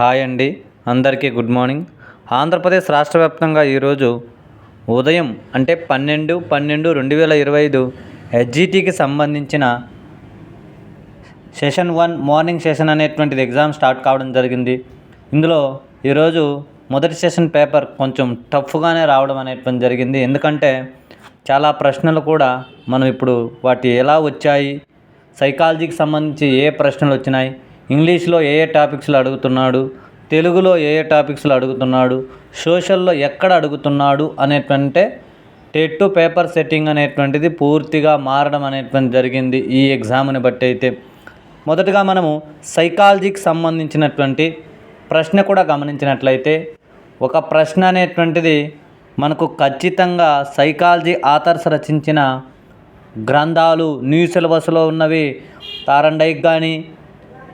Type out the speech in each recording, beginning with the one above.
Hi అండి. అందరికీ good morning. Andhra Pradesh రాష్ట్ర వ్యాప్తంగా ఈరోజు ఉదయం అంటే పన్నెండు పన్నెండు రెండు వేల ఇరవై ఐదు హెచ్జిటికి సంబంధించిన సెషన్ వన్ మార్నింగ్ సెషన్ అనేటువంటిది ఎగ్జామ్ స్టార్ట్ కావడం జరిగింది. ఇందులో ఈరోజు మొదటి సెషన్ పేపర్ కొంచెం టఫ్గానే రావడం అనేటువంటి జరిగింది. ఎందుకంటే చాలా ప్రశ్నలు కూడా మనం ఇప్పుడు వాటి ఎలా వచ్చాయి సైకాలజీకి సంబంధించి ఏ ప్రశ్నలు వచ్చినాయి ఇంగ్లీష్లో ఏ ఏ టాపిక్స్లో అడుగుతున్నాడు? తెలుగులో ఏ ఏ టాపిక్స్లో అడుగుతున్నాడు? సోషల్లో ఎక్కడ అడుగుతున్నాడు అనేటువంటి టెట్ పేపర్ సెట్టింగ్ అనేటువంటిది పూర్తిగా మారడం అనేటువంటి జరిగింది ఈ ఎగ్జామ్ని బట్టి అయితే. మొదటగా మనము సైకాలజీకి సంబంధించినటువంటి ప్రశ్న కూడా గమనించినట్లయితే ఒక ప్రశ్న అనేటువంటిది మనకు ఖచ్చితంగా సైకాలజీ ఆథర్స్ రచించిన గ్రంథాలు న్యూ సిలబస్లో ఉన్నవి తారండైక్ కానీ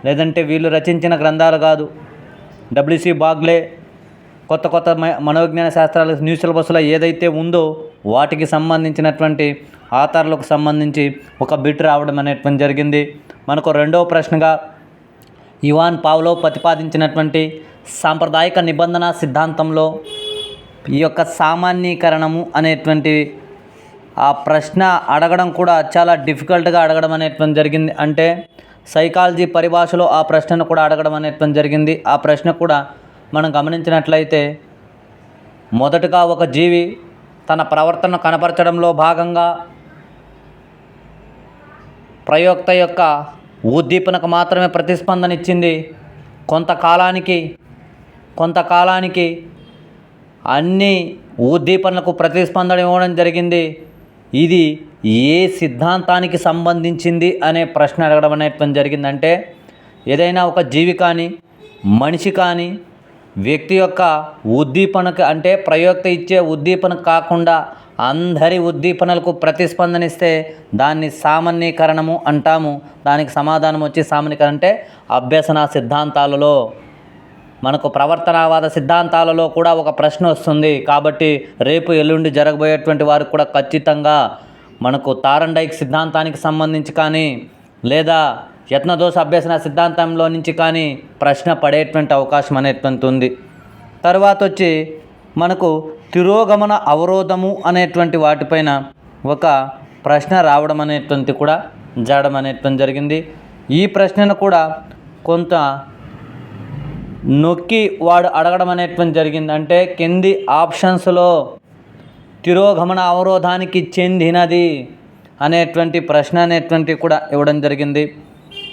లేదంటే వీళ్ళు రచించిన గ్రంథాలు కాదు. డబ్ల్యూసి బాగ్లే కొత్త కొత్త మనోవిజ్ఞాన శాస్త్రాలు న్యూ సిలబస్లో ఏదైతే ఉందో వాటికి సంబంధించినటువంటి ఆధార్లకు సంబంధించి ఒక బిట్ రావడం అనేటువంటి జరిగింది. మనకు రెండవ ప్రశ్నగా ఇవాన్ పావ్లో ప్రతిపాదించినటువంటి సాంప్రదాయిక నిబంధన సిద్ధాంతంలో ఈ యొక్క సామాన్యీకరణము అనేటువంటి ఆ ప్రశ్న అడగడం కూడా చాలా డిఫికల్ట్గా అడగడం అనేటువంటి జరిగింది. అంటే సైకాలజీ పరిభాషలో ఆ ప్రశ్నను కూడా అడగడం అనేటువంటి జరిగింది. ఆ ప్రశ్న కూడా మనం గమనించినట్లయితే మొదటగా ఒక జీవి తన ప్రవర్తన కనపరచడంలో భాగంగా ప్రయోక్త యొక్క ఉద్దీపనకు మాత్రమే ప్రతిస్పందన ఇచ్చింది. కొంతకాలానికి కొంతకాలానికి అన్ని ఉద్దీపనలకు ప్రతిస్పందన ఇవ్వడం జరిగింది. ఇది ఏ సిద్ధాంతానికి సంబంధించింది అనే ప్రశ్న అడగడం అనేటువంటి జరిగిందంటే ఏదైనా ఒక జీవి కానీ మనిషి కానీ వ్యక్తి యొక్క ఉద్దీపనకు అంటే ప్రయోక్త ఇచ్చే ఉద్దీపన కాకుండా అందరి ఉద్దీపనలకు ప్రతిస్పందనిస్తే దాన్ని సామాన్యీకరణము అంటాము. దానికి సమాధానం వచ్చి సామాన్యీకరణ అంటే అభ్యసన సిద్ధాంతాలలో. మనకు ప్రవర్తనవాద సిద్ధాంతాలలో కూడా ఒక ప్రశ్న వస్తుంది. కాబట్టి రేపు ఎల్లుండి జరగబోయేటువంటి వారు కూడా ఖచ్చితంగా మనకు తారండైక్ సిద్ధాంతానికి సంబంధించి కానీ లేదా యత్నదోష అభ్యసన సిద్ధాంతంలో నుంచి కానీ ప్రశ్న పడేటువంటి అవకాశం అనేటువంటి ఉంది. తర్వాత వచ్చి మనకు తిరోగమన అవరోధము అనేటువంటి వాటిపైన ఒక ప్రశ్న రావడం అనేటువంటి కూడా జరగడం అనేటువంటి జరిగింది. ఈ ప్రశ్నను కూడా కొంత నొక్కి వాడు అడగడం అనేటువంటి జరిగింది. అంటే కింది ఆప్షన్స్లో తిరోగమన అవరోధానికి చెందినది అనేటువంటి ప్రశ్న అనేటువంటి కూడా ఇవ్వడం జరిగింది.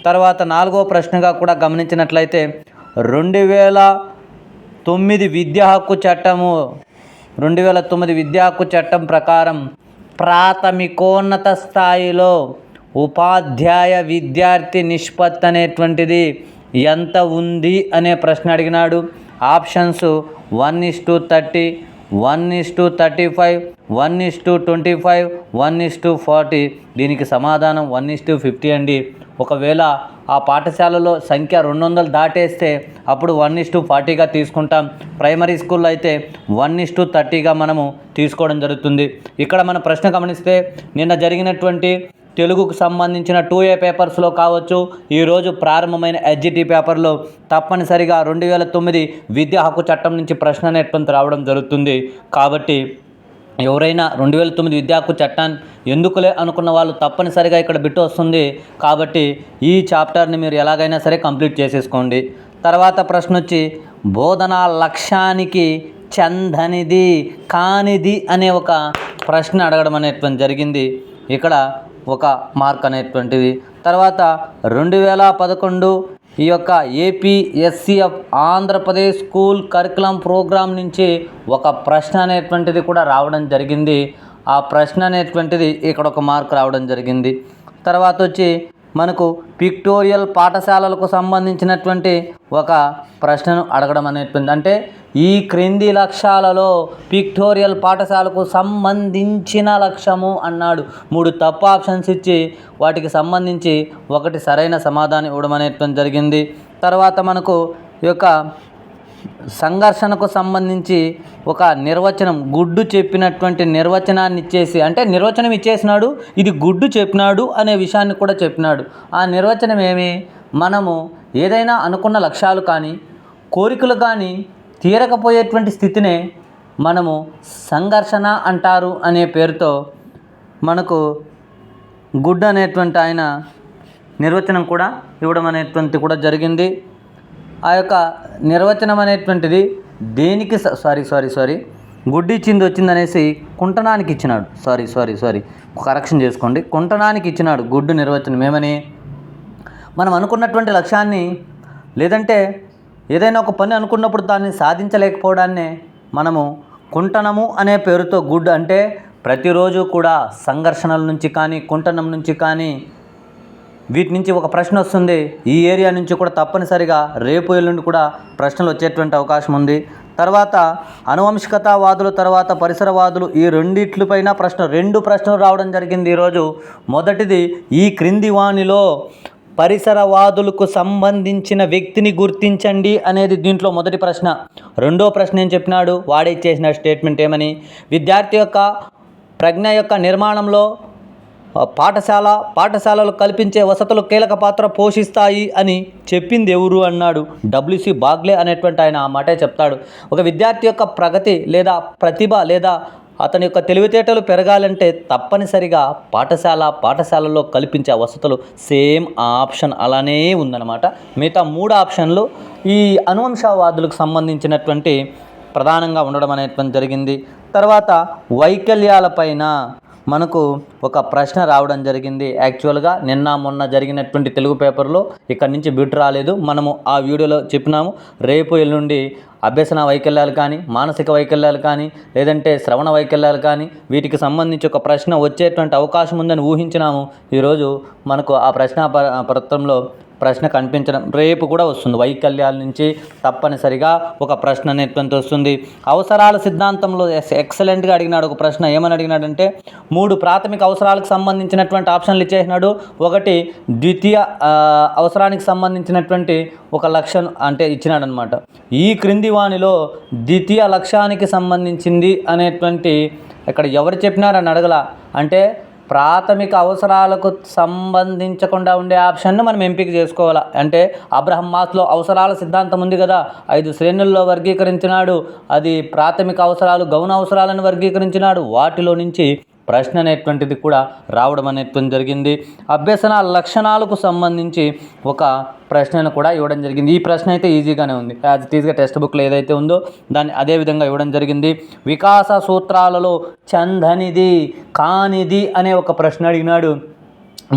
తర్వాత నాలుగో ప్రశ్నగా కూడా గమనించినట్లయితే రెండు వేల తొమ్మిది విద్యా హక్కు చట్టము రెండు వేల తొమ్మిది విద్యా హక్కు చట్టం ప్రకారం ప్రాథమికోన్నత స్థాయిలో ఉపాధ్యాయ విద్యార్థి నిష్పత్తి అనేటువంటిది ఎంత ఉంది అనే ప్రశ్న అడిగినాడు. Options one is to thirty one is to thirty five one is to twenty five one is to forty. దీనికి సమాధానం వన్ ఇస్ టు ఫిఫ్టీ అండి. ఒకవేళ ఆ పాఠశాలలో సంఖ్య రెండు వందలు దాటేస్తే అప్పుడు వన్ ఇస్ టు ఫార్టీగా తీసుకుంటాం. ప్రైమరీ స్కూల్లో అయితే వన్ ఇస్ టు థర్టీగా మనము తీసుకోవడం జరుగుతుంది. ఇక్కడ మన ప్రశ్న గమనిస్తే నిన్న జరిగినటువంటి తెలుగుకు సంబంధించిన టూ ఏ పేపర్స్లో కావచ్చు ఈరోజు ప్రారంభమైన హెచ్జిటి పేపర్లో తప్పనిసరిగా రెండు వేల తొమ్మిది విద్యా హక్కు చట్టం నుంచి ప్రశ్న అనేటువంటి రావడం జరుగుతుంది. కాబట్టి ఎవరైనా రెండు వేల తొమ్మిది విద్యా హక్కు చట్టాన్ని ఎందుకులే అనుకున్న వాళ్ళు తప్పనిసరిగా ఇక్కడ బిట్టు వస్తుంది. కాబట్టి ఈ చాప్టర్ని మీరు ఎలాగైనా సరే కంప్లీట్ చేసేసుకోండి. తర్వాత ప్రశ్న వచ్చి బోధనా లక్ష్యానికి చెందనిది కానిది అనే ఒక ప్రశ్న అడగడం అనేటువంటి జరిగింది. ఇక్కడ ఒక మార్క్ అనేటువంటిది. తర్వాత రెండు వేల పదకొండు ఈ యొక్క APSCF Andhra Pradesh school curriculum programme నుంచి ఒక ప్రశ్న అనేటువంటిది కూడా రావడం జరిగింది. ఆ ప్రశ్న అనేటువంటిది ఇక్కడ ఒక మార్క్ రావడం జరిగింది. తర్వాత వచ్చి మనకు పిక్టోరియల్ పాఠశాలలకు సంబంధించినటువంటి ఒక ప్రశ్నను అడగడం అనేటువంటి అంటే ఈ క్రింది లక్ష్యాలలో పిక్టోరియల్ పాఠశాలకు సంబంధించిన లక్ష్యము అన్నాడు. మూడు తప్పు ఆప్షన్స్ ఇచ్చి వాటికి సంబంధించి ఒకటి సరైన సమాధానం ఇవ్వడం అనేటువంటి జరిగింది. తర్వాత మనకు ఈ యొక్క సంఘర్షణకు సంబంధించి ఒక నిర్వచనం గుడ్డు చెప్పినటువంటి నిర్వచనాన్ని ఇచ్చేసి అంటే నిర్వచనం ఇచ్చేసినాడు ఇది గుడ్డు చెప్పినాడు అనే విషయాన్ని కూడా చెప్పినాడు. ఆ నిర్వచనం ఏమి? మనము ఏదైనా అనుకున్న లక్ష్యాలు కానీ కోరికలు కానీ తీరకపోయేటువంటి స్థితినే మనము సంఘర్షణ అంటారు అనే పేరుతో మనకు గుడ్ అనేటువంటి ఆయన నిర్వచనం కూడా ఇవ్వడం అనేటువంటి కూడా జరిగింది. ఆ యొక్క నిర్వచనం అనేటువంటిది దేనికి స- సారీ సారీ సారీ గుడ్డి ఇచ్చింది వచ్చిందనేసి కుంటనానికి ఇచ్చినాడు. సారీ సారీ సారీ కరెక్షన్ చేసుకోండి. కుంటనానికి ఇచ్చినాడు గుడ్డు నిర్వచనం ఏమని? మనం అనుకున్నటువంటి లక్ష్యాన్ని లేదంటే ఏదైనా ఒక పని అనుకున్నప్పుడు దాన్ని సాధించలేకపోవడాన్నే మనము కుంటనము అనే పేరుతో గుడ్ అంటే ప్రతిరోజు కూడా సంఘర్షణల నుంచి కానీ కుంటనం నుంచి కానీ వీటి నుంచి ఒక ప్రశ్న వస్తుంది. ఈ ఏరియా నుంచి కూడా తప్పనిసరిగా రేపు ఎల్లుండి కూడా ప్రశ్నలు వచ్చేటువంటి అవకాశం ఉంది. తర్వాత అనువంశికతావాదులు తర్వాత పరిసరవాదులు ఈ రెండిట్లపైన ప్రశ్న రెండు ప్రశ్నలు రావడం జరిగింది ఈరోజు. మొదటిది ఈ క్రింది వాణిలో పరిసరవాదులకు సంబంధించిన వ్యక్తిని గుర్తించండి అనేది దీంట్లో మొదటి ప్రశ్న. రెండో ప్రశ్న ఏం చెప్పినాడు? వాడే చేసిన స్టేట్మెంట్ ఏమని? విద్యార్థి యొక్క ప్రజ్ఞ యొక్క నిర్మాణంలో పాఠశాల పాఠశాలలు కల్పించే వసతులు కీలక పాత్ర పోషిస్తాయి అని చెప్పింది ఎవరు అన్నాడు? డబ్ల్యూసి బాగ్లే అనేటువంటి ఆయన ఆ మాటే చెప్తాడు. ఒక విద్యార్థి యొక్క ప్రగతి లేదా ప్రతిభ లేదా అతని యొక్క తెలివితేటలు పెరగాలంటే తప్పనిసరిగా పాఠశాల పాఠశాలలో కల్పించే వసతులు సేమ్ ఆప్షన్ అలానే ఉందన్నమాట. మిగతా మూడు ఆప్షన్లు ఈ అనువంశవాదులకు సంబంధించినటువంటి ప్రధానంగా ఉండడం అనేటువంటి జరిగింది. తర్వాత వైకల్యాలపైన మనకు ఒక ప్రశ్న రావడం జరిగింది. యాక్చువల్గా నిన్న మొన్న జరిగినటువంటి తెలుగు పేపర్లో ఇక్కడ నుంచి బిట్ రాలేదు. మనము ఆ వీడియోలో చెప్పినాము. రేపు ఎల్లుండి అభ్యసన వైకల్యాలు కానీ మానసిక వైకల్యాలు కానీ లేదంటే శ్రవణ వైకల్యాలు కానీ వీటికి సంబంధించి ఒక ప్రశ్న వచ్చేటువంటి అవకాశం ఉందని ఊహించినాము. ఈరోజు మనకు ఆ ప్రశ్న పత్రంలో ప్రశ్న కనిపించడం రేపు కూడా వస్తుంది. వైకల్యాల నుంచి తప్పనిసరిగా ఒక ప్రశ్న అనేటువంటి వస్తుంది. అవసరాల సిద్ధాంతంలో ఎస్- ఎక్సలెంట్గా అడిగినాడు ఒక ప్రశ్న. ఏమని అడిగినాడంటే మూడు ప్రాథమిక అవసరాలకు సంబంధించినటువంటి ఆప్షన్లు ఇచ్చేసినాడు. ఒకటి ద్వితీయ అవసరానికి సంబంధించినటువంటి ఒక లక్ష్యం అంటే ఇచ్చినాడనమాట ఈ క్రింది వాణిలో ద్వితీయ లక్ష్యానికి సంబంధించింది అనేటువంటి ఇక్కడ ఎవరు చెప్పినారని అడగల. అంటే ప్రాథమిక అవసరాలకు సంబంధించకుండా ఉండే ఆప్షన్ను మనం ఎంపిక చేసుకోవాలి? అంటే అబ్రహం మాస్లో అవసరాల సిద్ధాంతం ఉంది కదా ఐదు శ్రేణుల్లో వర్గీకరించినాడు. అది ప్రాథమిక అవసరాలు గౌణ అవసరాలను వర్గీకరించినాడు. వాటిలో నుంచి ప్రశ్న అనేటువంటిది కూడా రావడం అనేటువంటి జరిగింది. అభ్యసన లక్షణాలకు సంబంధించి ఒక ప్రశ్నను కూడా ఇవ్వడం జరిగింది. ఈ ప్రశ్న అయితే ఈజీగానే ఉంది. యాజ్ ఇట్ ఈజ్గా టెక్స్ట్ బుక్లో ఏదైతే ఉందో దాన్ని అదే విధంగా ఇవ్వడం జరిగింది. వికాస సూత్రాలలో చందనిది కానిది అనే ఒక ప్రశ్న అడిగినాడు.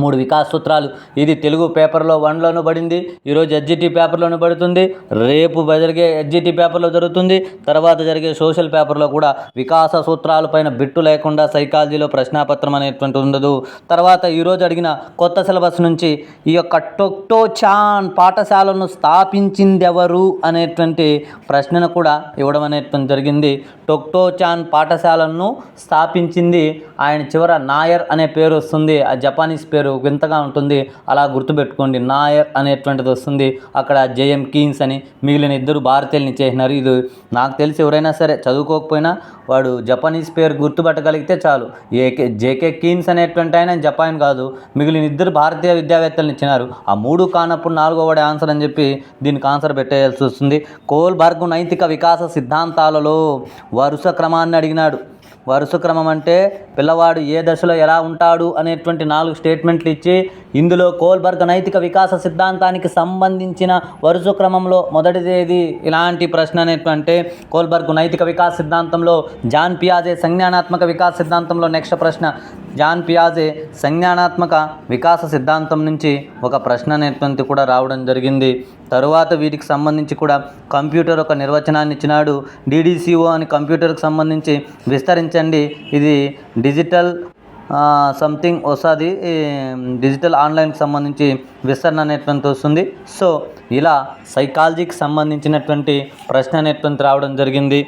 మూడు వికాస సూత్రాలు. ఇది తెలుగు పేపర్లో వన్లోనూ పడింది ఈరోజు ఎస్జిటి పేపర్లోనూ పడుతుంది. రేపు జరిగే ఎస్జిటి పేపర్లో జరుగుతుంది. తర్వాత జరిగే సోషల్ పేపర్లో కూడా వికాస సూత్రాల పైన బిట్టు లేకుండా సైకాలజీలో ప్రశ్నాపత్రం అనేటువంటి ఉండదు. తర్వాత ఈరోజు అడిగిన కొత్త సిలబస్ నుంచి ఈ యొక్క టొక్టో చాన్ పాఠశాలను స్థాపించింది ఎవరు అనేటువంటి ప్రశ్నను కూడా ఇవ్వడం అనేటువంటి జరిగింది. టొక్టో చాన్ పాఠశాలను స్థాపించింది ఆయన చివర నాయర్ అనే పేరు వస్తుంది. ఆ జపానీస్ పేరు వింతగా ఉంటుంది అలా గుర్తుపెట్టుకోండి నాయర్ అనేటువంటిది వస్తుంది. అక్కడ జేఎం కీన్స్ అని మిగిలిన ఇద్దరు భారతీయులని చేసినారు. ఇది నాకు తెలిసి ఎవరైనా సరే చదువుకోకపోయినా వాడు జపానీస్ పేరు గుర్తుపట్టగలిగితే చాలు. ఏకే జేకే కీన్స్ అనేటువంటి ఆయన జపాన్ కాదు. మిగిలిన ఇద్దరు భారతీయ విద్యావేత్తలను ఇచ్చినారు. ఆ మూడు కానప్పుడు నాలుగో వాడే ఆన్సర్ అని చెప్పి దీనికి ఆన్సర్ పెట్టేయాల్సి వస్తుంది. కోల్బర్గ్ నైతిక వికాస సిద్ధాంతాలలో వరుస క్రమాన్ని అడిగినాడు. వరుస క్రమం అంటే పిల్లవాడు ఏ దశలో ఎలా ఉంటాడు అనేటువంటి నాలుగు స్టేట్మెంట్లు ఇచ్చి ఇందులో కోల్బర్గ్ నైతిక వికాస సిద్ధాంతానికి సంబంధించిన వరుస క్రమంలో మొదటిదేది ఇలాంటి ప్రశ్న అనేటువంటి కోల్బర్గ్ నైతిక వికాస సిద్ధాంతంలో జాన్ పియాజే సంజ్ఞానాత్మక వికాస సిద్ధాంతంలో నెక్స్ట్ ప్రశ్న. జాన్ పియాజే సంజ్ఞానాత్మక వికాస సిద్ధాంతం నుంచి ఒక ప్రశ్న అనేటువంటి కూడా రావడం జరిగింది. తరువాత వీటికి సంబంధించి కూడా కంప్యూటర్ ఒక నిర్వచనాన్ని ఇచ్చినాడు. డిడిసిఓ అని కంప్యూటర్కి సంబంధించి విస్తరించండి. ఇది డిజిటల్ సంథింగ్ వస్తుంది. డిజిటల్ ఆన్లైన్కి సంబంధించి విస్తరణ అనేటువంటి వస్తుంది. సో ఇలా సైకాలజీకి సంబంధించినటువంటి ప్రశ్న అనేటువంటి రావడం జరిగింది.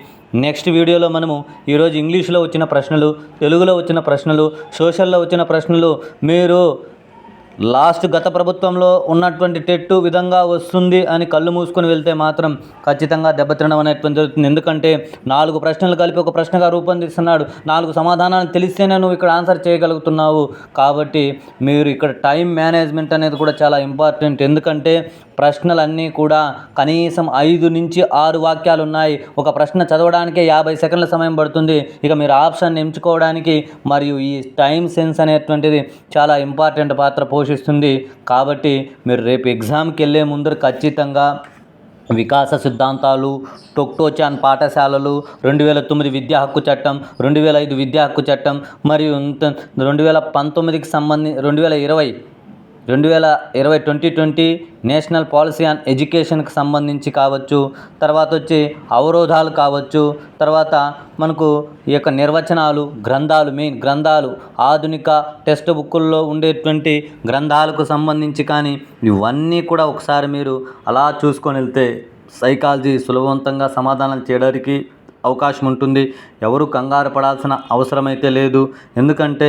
నెక్స్ట్ వీడియోలో మనము ఈరోజు ఇంగ్లీష్లో వచ్చిన ప్రశ్నలు తెలుగులో వచ్చిన ప్రశ్నలు సోషల్లో వచ్చిన ప్రశ్నలు మీరు లాస్ట్ గత ప్రభుత్వంలో ఉన్నటువంటి టెట్టు విధంగా వస్తుంది అని కళ్ళు మూసుకొని వెళ్తే మాత్రం ఖచ్చితంగా దెబ్బతినడం అనేటువంటి జరుగుతుంది. ఎందుకంటే నాలుగు ప్రశ్నలు కలిపి ఒక ప్రశ్నగా రూపొందిస్తున్నాడు. నాలుగు సమాధానాలు తెలిస్తేనే నువ్వు ఇక్కడ ఆన్సర్ చేయగలుగుతున్నావు. కాబట్టి మీరు ఇక్కడ టైం మేనేజ్మెంట్ అనేది కూడా చాలా ఇంపార్టెంట్. ఎందుకంటే ప్రశ్నలన్నీ కూడా కనీసం ఐదు నుంచి ఆరు వాక్యాలు ఉన్నాయి ఒక ప్రశ్న చదవడానికే యాభై సెకండ్ల సమయం పడుతుంది. ఇక మీరు ఆప్షన్ ఎంచుకోవడానికి మరియు ఈ టైం సెన్స్ అనేటువంటిది చాలా ఇంపార్టెంట్ పాత్ర పోషిస్తుంది. కాబట్టి మీరు రేపు ఎగ్జామ్కి వెళ్ళే ముందర ఖచ్చితంగా వికాస సిద్ధాంతాలు టొక్టోచాన్ పాఠశాలలు రెండు వేల తొమ్మిది విద్యా హక్కు చట్టం రెండు వేల ఐదు విద్యా హక్కు చట్టం మరియు రెండు వేల పంతొమ్మిదికి సంబంధి రెండు వేల ఇరవై రెండు వేల ఇరవై twenty twenty national policy on ఎడ్యుకేషన్కి సంబంధించి కావచ్చు తర్వాత వచ్చి అవరోధాలు కావచ్చు తర్వాత మనకు ఈ యొక్క నిర్వచనాలు గ్రంథాలు మెయిన్ గ్రంథాలు ఆధునిక టెక్స్ట్ బుక్కుల్లో ఉండేటువంటి గ్రంథాలకు సంబంధించి కానీ ఇవన్నీ కూడా ఒకసారి మీరు అలా చూసుకొని వెళ్తే సైకాలజీ సులభవంతంగా సమాధానం చేయడానికి అవకాశం ఉంటుంది. ఎవరు కంగారు పడాల్సిన అవసరమైతే లేదు. ఎందుకంటే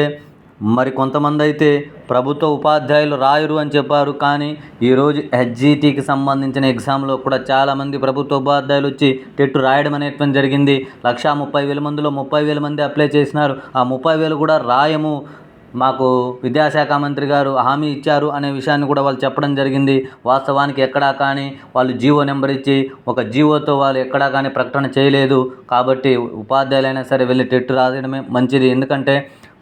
మరి కొంతమంది అయితే ప్రభుత్వ ఉపాధ్యాయులు రాయరు అని చెప్పారు. కానీ ఈరోజు హెచ్జిటికి సంబంధించిన ఎగ్జామ్లో కూడా చాలామంది ప్రభుత్వ ఉపాధ్యాయులు వచ్చి టెట్ రాయడం అనేటువంటి జరిగింది. లక్షా ముప్పై వేల మందిలో ముప్పై వేల మంది అప్లై చేసినారు. ఆ ముప్పై వేలు కూడా రాయము మాకు విద్యాశాఖ మంత్రి గారు హామీ ఇచ్చారు అనే విషయాన్ని కూడా వాళ్ళు చెప్పడం జరిగింది. వాస్తవానికి ఎక్కడా కానీ వాళ్ళు జీవో నెంబర్ ఇచ్చి ఒక జీవోతో వాళ్ళు ఎక్కడా కానీ ప్రకటన చేయలేదు. కాబట్టి ఉపాధ్యాయులైనా సరే వెళ్ళి టెట్ రాయడమే మంచిది. ఎందుకంటే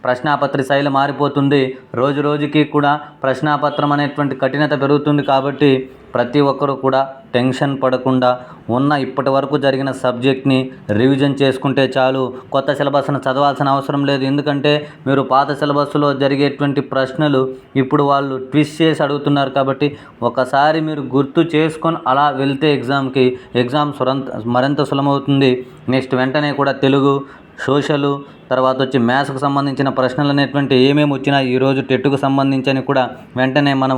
ప్రశ్నాపత్ర శైలి మారిపోతుంది. రోజు రోజుకి కూడా ప్రశ్నాపత్రం అనేటువంటి కఠినత పెరుగుతుంది కాబట్టి ప్రతి ఒక్కరూ కూడా టెన్షన్ పడకుండా ఉన్న ఇప్పటి వరకు జరిగిన సబ్జెక్ట్ని రివిజన్ చేసుకుంటే చాలు. కొత్త సిలబస్ను చదవాల్సిన అవసరం లేదు. ఎందుకంటే మీరు పాత సిలబస్లో జరిగేటువంటి ప్రశ్నలు ఇప్పుడు వాళ్ళు ట్విస్ట్ చేసి అడుగుతున్నారు కాబట్టి ఒకసారి మీరు గుర్తు చేసుకొని అలా వెళ్తే ఎగ్జామ్కి ఎగ్జామ్ సురంత మరింత సులభమవుతుంది. నెక్స్ట్ వెంటనే కూడా తెలుగు సోషలు తర్వాత వచ్చి మ్యాథ్స్కు సంబంధించిన ప్రశ్నలు అనేటువంటి ఏమేమి వచ్చినా ఈరోజు టెట్కు సంబంధించి కూడా వెంటనే మనం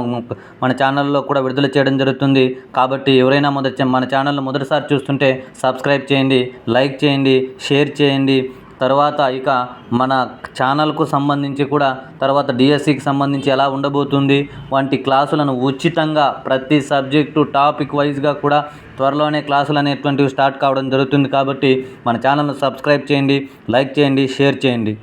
మన ఛానల్లో కూడా విడుదల చేయడం జరుగుతుంది. కాబట్టి ఎవరైనా మొదటి మన ఛానల్ మొదటిసారి చూస్తుంటే సబ్స్క్రైబ్ చేయండి లైక్ చేయండి షేర్ చేయండి. తర్వాత ఇక మన ఛానల్కు సంబంధించి కూడా తర్వాత డిఎస్సికి సంబంధించి ఎలా ఉండబోతుంది వంటి క్లాసులను ఉచితంగా ప్రతి సబ్జెక్టు టాపిక్ వైజ్గా కూడా త్వరలోనే క్లాసులు అనేటువంటివి స్టార్ట్ కావడం జరుగుతుంది కాబట్టి మన ఛానల్ను సబ్స్క్రైబ్ చేయండి లైక్ చేయండి షేర్ చేయండి.